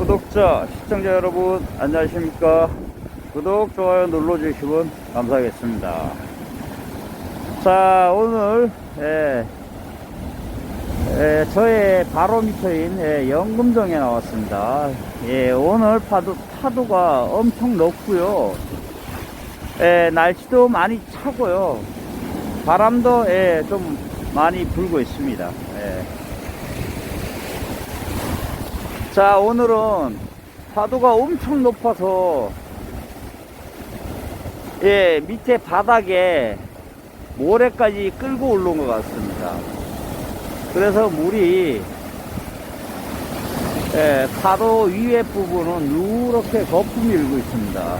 구독자, 시청자 여러분, 안녕하십니까. 구독, 좋아요 눌러주시면 감사하겠습니다. 자, 오늘, 예, 예, 저의 바로 밑에인 예, 영금동에 나왔습니다. 예, 오늘 파도, 파도가 엄청 높고요. 예, 날씨도 많이 차고요. 바람도 예, 좀 많이 불고 있습니다. 예. 자, 오늘은 파도가 엄청 높아서 예, 밑에 바닥에 모래까지 끌고 올라온 것 같습니다. 그래서 물이 예, 파도 위에 부분은 이렇게 거품이 일고 있습니다.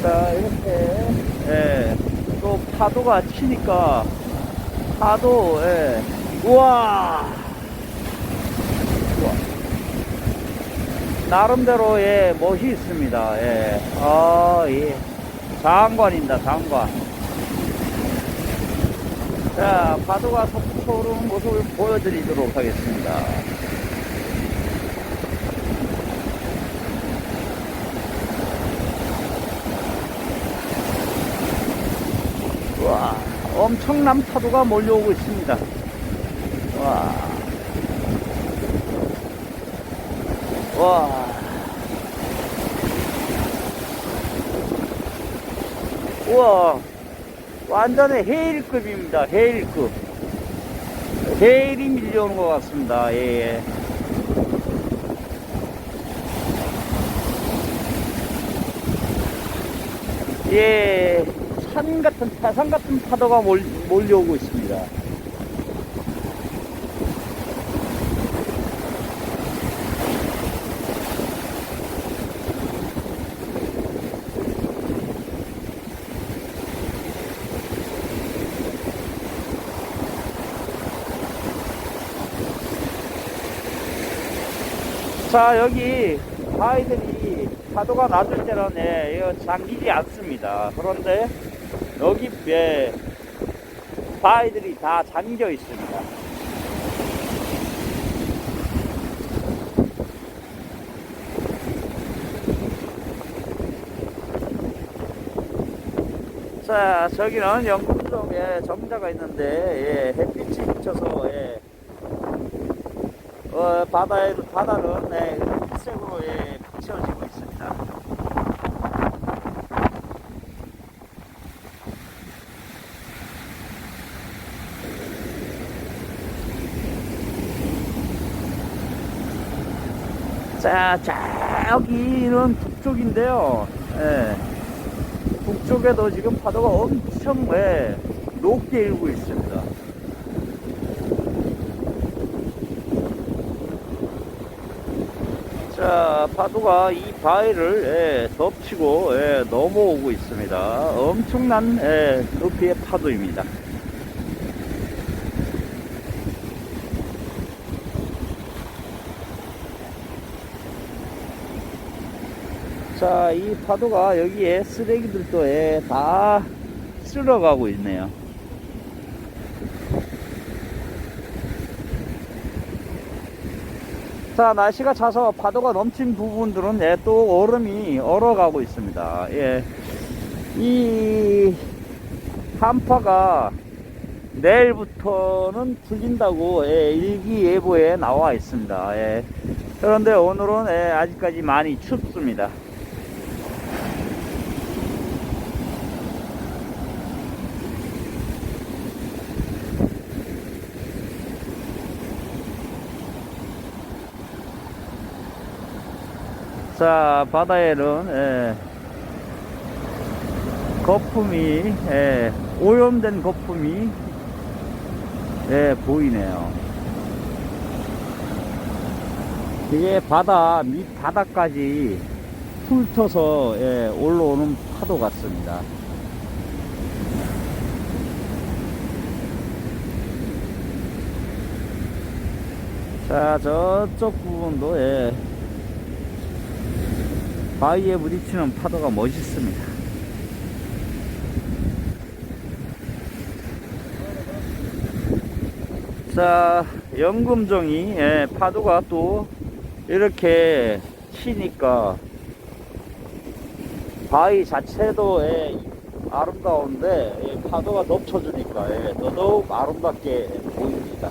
자, 이렇게 예, 또 파도가 치니까 파도 예, 우와 우와. 나름대로 예, 멋이 있습니다. 예. 아, 예. 장관입니다, 장관. 자, 파도가 솟고 오르는 모습을 보여드리도록 하겠습니다. 와, 엄청난 파도가 몰려오고 있습니다. 와. 와. 우와. 완전히 헤일급입니다. 헤일급. 헤일이 밀려오는 것 같습니다. 예, 예. 예, 산 같은, 태산 같은 파도가 몰, 몰려오고 있습니다. 자, 여기 아이들이 파도가 낮을 때는 예, 이거 잠기지 않습니다. 그런데 여기 예, 바위들이 다 잠겨 있습니다. 자, 저기는 영국동에 정자가 있는데 예, 햇빛이 비쳐서 예, 어, 바다에, 바다는 네, 흰색으로 예, 비춰지고 있습니다. 자, 저기는 북쪽인데요. 예. 북쪽에도 지금 파도가 엄청 예, 높게 일고 있습니다. 자, 파도가 이 바위를 예, 덮치고 예, 넘어오고 있습니다. 엄청난 예, 높이의 파도입니다. 자, 이 파도가 여기에 쓰레기들도 예, 다 쓸어가고 있네요. 자, 날씨가 차서 파도가 넘친 부분들은 예, 또 얼음이 얼어가고 있습니다. 예. 이 한파가 내일부터는 풀린다고 예, 일기예보에 나와 있습니다. 예. 그런데 오늘은 예, 아직까지 많이 춥습니다. 자, 바다에는, 예, 거품이, 예, 오염된 거품이, 예, 보이네요. 이게 바다, 밑 바닥까지 훑어서, 예, 올라오는 파도 같습니다. 자, 저쪽 부분도, 예, 바위에 부딪히는 파도가 멋있습니다. 자, 연금종이 예, 파도가 또 이렇게 치니까 바위 자체도 예, 아름다운데 예, 파도가 덮쳐주니까 예, 더더욱 아름답게 보입니다.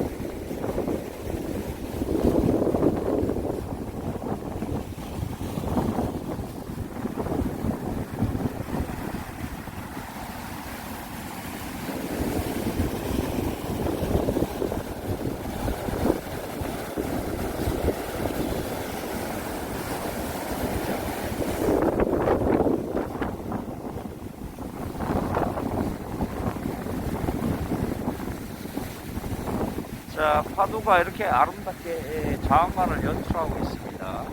자, 파도가 이렇게 아름답게 예, 자원관을 연출하고 있습니다.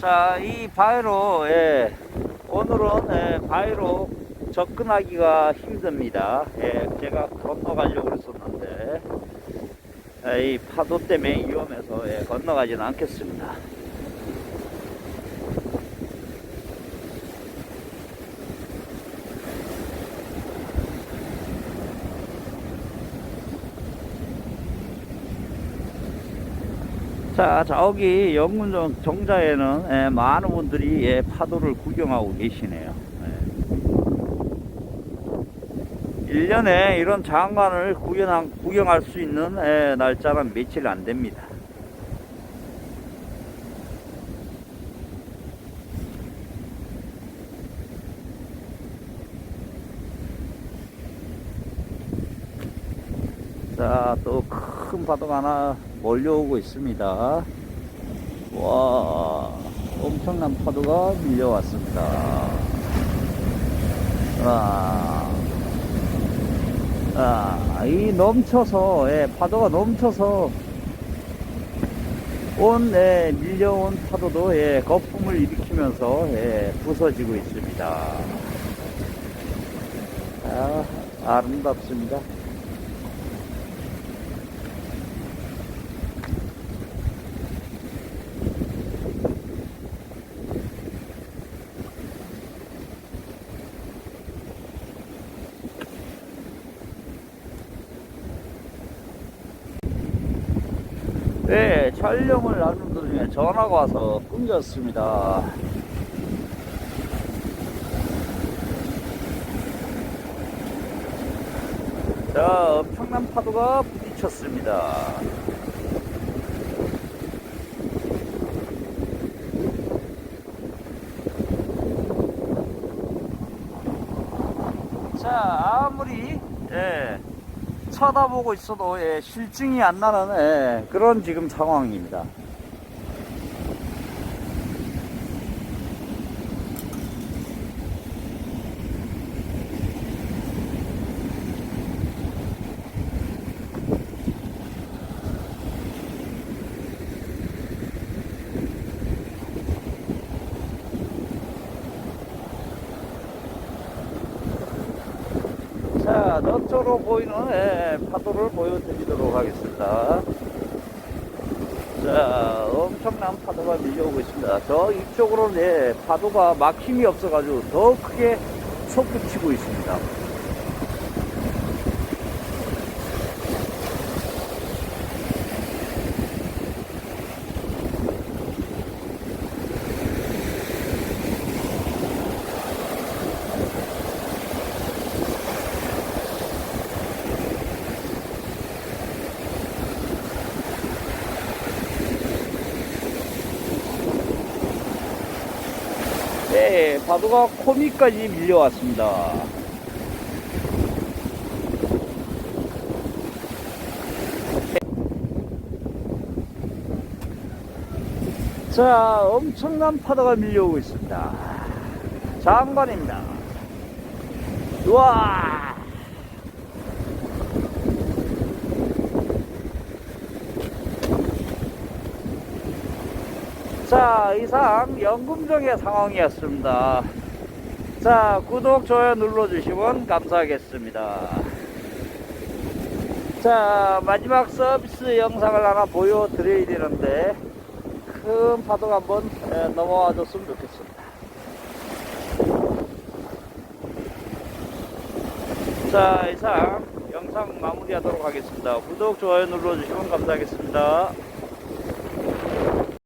자, 이 바위로, 예, 오늘은 예, 바위로 접근하기가 힘듭니다. 예, 제가 건너가려고 그랬었는데, 예, 이 파도 때문에 위험해서 예, 건너가지는 않겠습니다. 자, 저기 영문정 정자에는 예, 많은 분들이 예, 파도를 구경하고 계시네요. 예. 1년에 이런 장관을 구경, 구경할 수 있는 예, 날짜는 며칠 안 됩니다. 자, 또 큰 파도가 하나 몰려오고 있습니다. 와, 엄청난 파도가 밀려왔습니다. 와, 아, 이 넘쳐서, 예, 파도가 넘쳐서 온, 예, 밀려온 파도도, 예, 거품을 일으키면서, 예, 부서지고 있습니다. 아, 아름답습니다. 네, 촬영을 하는 도중에 전화가 와서 끊겼습니다. 자, 엄청난 파도가 부딪혔습니다. 자, 아무리, 예, 쳐다보고 있어도 예, 실증이 안 나는 예, 그런 지금 상황입니다. 자, 저쪽으로 보이는 예, 파도를 보여드리도록 하겠습니다. 자, 엄청난 파도가 밀려오고 있습니다. 저 이쪽으로는 예, 파도가 막힘이 없어가지고 더 크게 솟구치고 있습니다. 네, 파도가 코미까지 밀려왔습니다. 자, 엄청난 파도가 밀려오고 있습니다. 장관입니다. 우와! 자, 이상 연금정의 상황이었습니다. 자, 구독, 좋아요 눌러주시면 감사하겠습니다. 자, 마지막 서비스 영상을 하나 보여드려야 되는데, 큰 파도가 한번 에, 넘어와 줬으면 좋겠습니다. 자, 이상 영상 마무리하도록 하겠습니다. 구독, 좋아요 눌러주시면 감사하겠습니다.